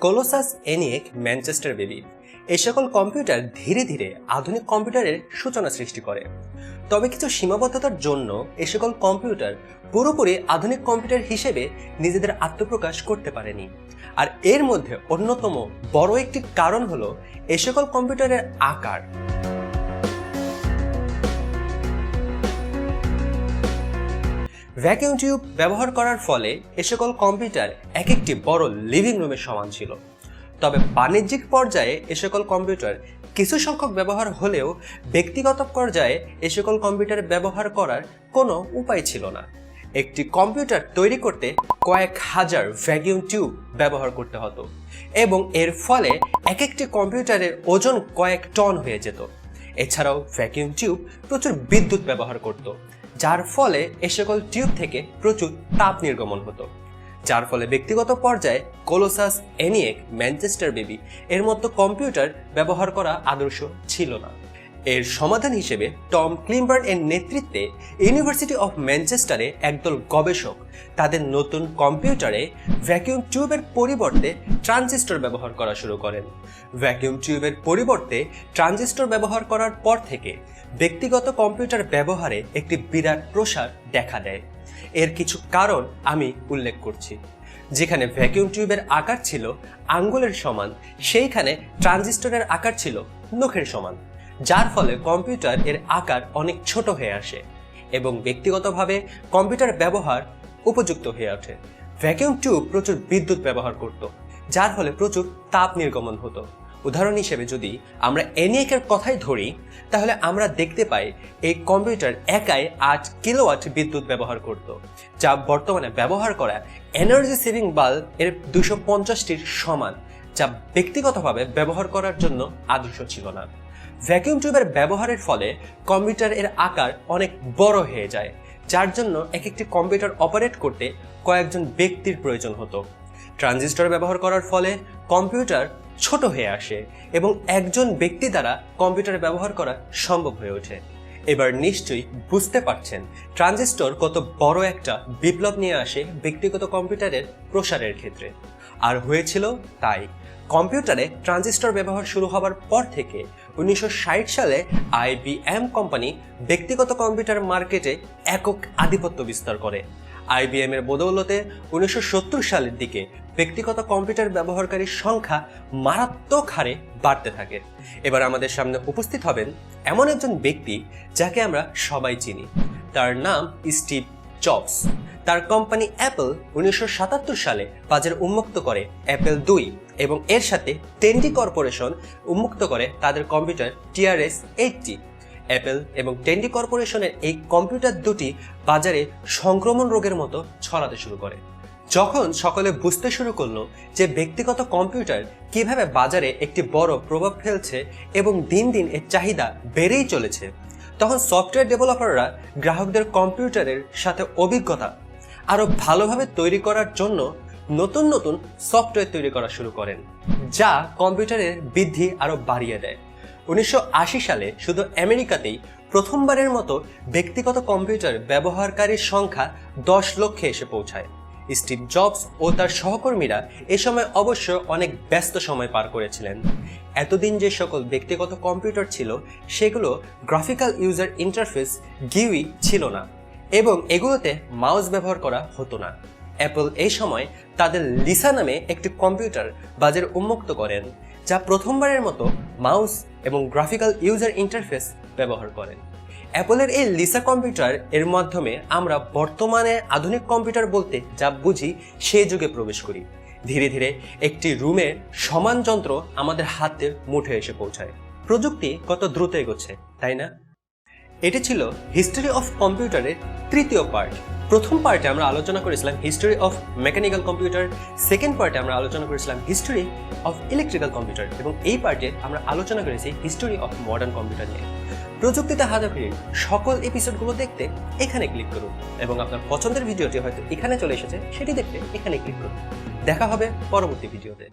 কোলোসাস এনিয়েক Manchester baby এই সকল computer ধীরে ধীরে আধুনিক কম্পিউটারের সূচনা সৃষ্টি করে। তবে কিছু সীমাবদ্ধতার জন্য এ সকল কম্পিউটার পুরোপুরি আধুনিক কম্পিউটার হিসেবে নিজেদের আত্মপ্রকাশ করতে পারেনি। আর এর মধ্যে অন্যতম বড় একটি কারণ হলো এ সকল কম্পিউটারের আকার। ভ্যাকিউম টিউব ব্যবহার করার ফলে এ সকল কম্পিউটার এক একটি বড় লিভিং রুমের সমান ছিল। তবে বাণিজ্যিক পর্যায়ে এ সকল কম্পিউটার কিছু সংখ্যক ব্যবহার হলেও ব্যক্তিগত পর্যায়ে এ সকল কম্পিউটার ব্যবহার করার কোনো উপায় ছিল না। একটি কম্পিউটার তৈরি করতে কয়েক হাজার ভ্যাকিউম টিউব ব্যবহার করতে হতো এবং এর ফলে এক একটি কম্পিউটারের ওজন কয়েক টন হয়ে যেত। এছাড়াও ভ্যাকিউম টিউব প্রচুর বিদ্যুৎ ব্যবহার করত। যার ফলে এ সকল টিউব থেকে প্রচুর তাপ নির্গমন হতো। যার ফলে ব্যক্তিগত পর্যায়ে কোলোসাস এনিয়েক ম্যানচেস্টার বেবি এর মতো কম্পিউটার ব্যবহার করা আদর্শ ছিল না। এর সমাধান হিসেবে টম ক্লিমবার্ন এর নেতৃত্বে ইউনিভার্সিটি অফ ম্যানচেস্টারে একদল গবেষক তাদের নতুন কম্পিউটারে ভ্যাকিউম টিউবের পরিবর্তে ট্রানজিস্টর ব্যবহার করা শুরু করেন। ভ্যাকিউম টিউবের পরিবর্তে ট্রানজিস্টর ব্যবহার করার পর থেকে ব্যক্তিগত কম্পিউটার ব্যবহারে একটি বিরাট প্রসার দেখা দেয়। এর কিছু কারণ আমি উল্লেখ করছি। যেখানে ভ্যাকিউম টিউবের আকার ছিল আঙ্গুলের সমান, সেইখানে ট্রানজিস্টরের আকার ছিল নখের সমান, যার ফলে কম্পিউটার এর আকার অনেক ছোট হয়ে আসে এবং ব্যক্তিগতভাবে কম্পিউটার ব্যবহার উপযুক্ত হয়ে ওঠে। ভ্যাকিউম টিউব প্রচুর বিদ্যুৎ ব্যবহার করত, যার ফলে প্রচুর তাপ নির্গমন হতো। উদাহরণ হিসেবে যদি আমরা এনিয়েকের কথাই ধরি, তাহলে আমরা দেখতে পাই এই কম্পিউটার একাই আট কিলোওয়াট বিদ্যুৎ ব্যবহার করত, যা বর্তমানে ব্যবহার করা এনার্জি সেভিং বাল্ব এর দুশো পঞ্চাশটির সমান, যা ব্যক্তিগতভাবে ব্যবহার করার জন্য আদর্শ ছিল না। ভ্যাকিউম টিউবের ব্যবহারের ফলে কম্পিউটার এর আকার অনেক বড় হয়ে যায়, যার জন্য এক একটি কম্পিউটার অপারেট করতে কয়েকজন ব্যক্তির প্রয়োজন হতো। ট্রানজিস্টর ব্যবহার করার ফলে কম্পিউটার ছোট হয়ে আসে এবং একজন ব্যক্তি দ্বারা কম্পিউটার ব্যবহার করা সম্ভব হয়ে ওঠে। এবার নিশ্চয়ই বুঝতে পারছেন, ট্রানজিস্টর কত বড় একটা বিপ্লব নিয়ে আসে ব্যক্তিগত কম্পিউটারের প্রসারের ক্ষেত্রে। আর হয়েছিল তাই, কম্পিউটারে ট্রানজিস্টর ব্যবহার শুরু হবার পর থেকে উনিশশো ষাট সালে আইবিএম কোম্পানি ব্যক্তিগত কম্পিউটার মার্কেটে একক আধিপত্য বিস্তার করে। আইবিএম এর বদৌলতে উনিশশো সত্তর সালের দিকে ব্যক্তিগত কম্পিউটার ব্যবহারকারীর সংখ্যা মারাত্মক হারে বাড়তে থাকে। এবার আমাদের সামনে উপস্থিত হবেন এমন একজন ব্যক্তি যাকে আমরা সবাই চিনি। তার নাম স্টিভ জবস। তার কোম্পানি অ্যাপল উনিশশো সাতাত্তর সালে বাজারে উন্মুক্ত করে, অ্যাপেল দুই এবং এর সাথে টেন্টি কর্পোরেশন উন্মুক্ত করে তাদের কম্পিউটার টিআরএস এইটটি। অ্যাপেল এবং টেন্ডি কর্পোরেশনের এই কম্পিউটার দুটি বাজারে সংক্রমণ রোগের মতো ছড়াতে শুরু করে। যখন সকলে বুঝতে শুরু করল যে ব্যক্তিগত কম্পিউটার কীভাবে বাজারে একটি বড় প্রভাব ফেলছে এবং দিন দিন এর চাহিদা বেড়েই চলেছে, তখন সফটওয়্যার ডেভেলপাররা গ্রাহকদের কম্পিউটারের সাথে অভিজ্ঞতা আরও ভালোভাবে তৈরি করার জন্য নতুন নতুন সফটওয়্যার তৈরি করা শুরু করেন, যা কম্পিউটারের বৃদ্ধি আরও বাড়িয়ে দেয়। উনিশশো আশি সালে শুধু আমেরিকাতেই প্রথমবারের মতো ব্যক্তিগত কম্পিউটার ব্যবহারকারীর সংখ্যা দশ লক্ষে এসে পৌঁছায়। স্টিভ জবস ও তার সহকর্মীরা এ সময় অবশ্য অনেক ব্যস্ত সময় পার করেছিলেন। এতদিন যে সকল ব্যক্তিগত কম্পিউটার ছিল, সেগুলো গ্রাফিক্যাল ইউজার ইন্টারফেস গিউই ছিল না এবং এগুলোতে মাউস ব্যবহার করা হতো না। অ্যাপল এই সময় তাদের লিসা নামে একটি কম্পিউটার বাজারে উন্মুক্ত করেন, যা প্রথমবারের মতো মাউস এবং গ্রাফিক্যাল ইউজার ইন্টারফেস ব্যবহার করেন। অ্যাপলের এই লিসা কম্পিউটার এর মাধ্যমে আমরা বর্তমানে আধুনিক কম্পিউটার বলতে যা বুঝি সে যুগে প্রবেশ করি। ধীরে ধীরে একটি রুমের সমান যন্ত্র আমাদের হাতের মুঠে এসে পৌঁছায়। প্রযুক্তি কত দ্রুত এগোচ্ছে, তাই না? এটি ছিল হিস্টোরি অফ কম্পিউটারের তৃতীয় পার্ট প্রথম পার্টে আমরা আলোচনা করেছিলাম history of mechanical computer second পার্টে আমরা আলোচনা করেছিলাম হিস্টোরি অফ ইলেকট্রিক্যাল কম্পিউটার এবং এই পার্টে আমরা আলোচনা করেছি হিস্টোরি অফ মডার্ন কম্পিউটার নিয়ে। প্রযুক্তিতে হাজাফির সকল এপিসোডগুলো দেখতে এখানে ক্লিক করুন। এবং আপনার পছন্দের ভিডিওটি হয়তো এখানে চলে এসেছে, সেটি দেখতে এখানে ক্লিক করুন। দেখা হবে পরবর্তী ভিডিওতে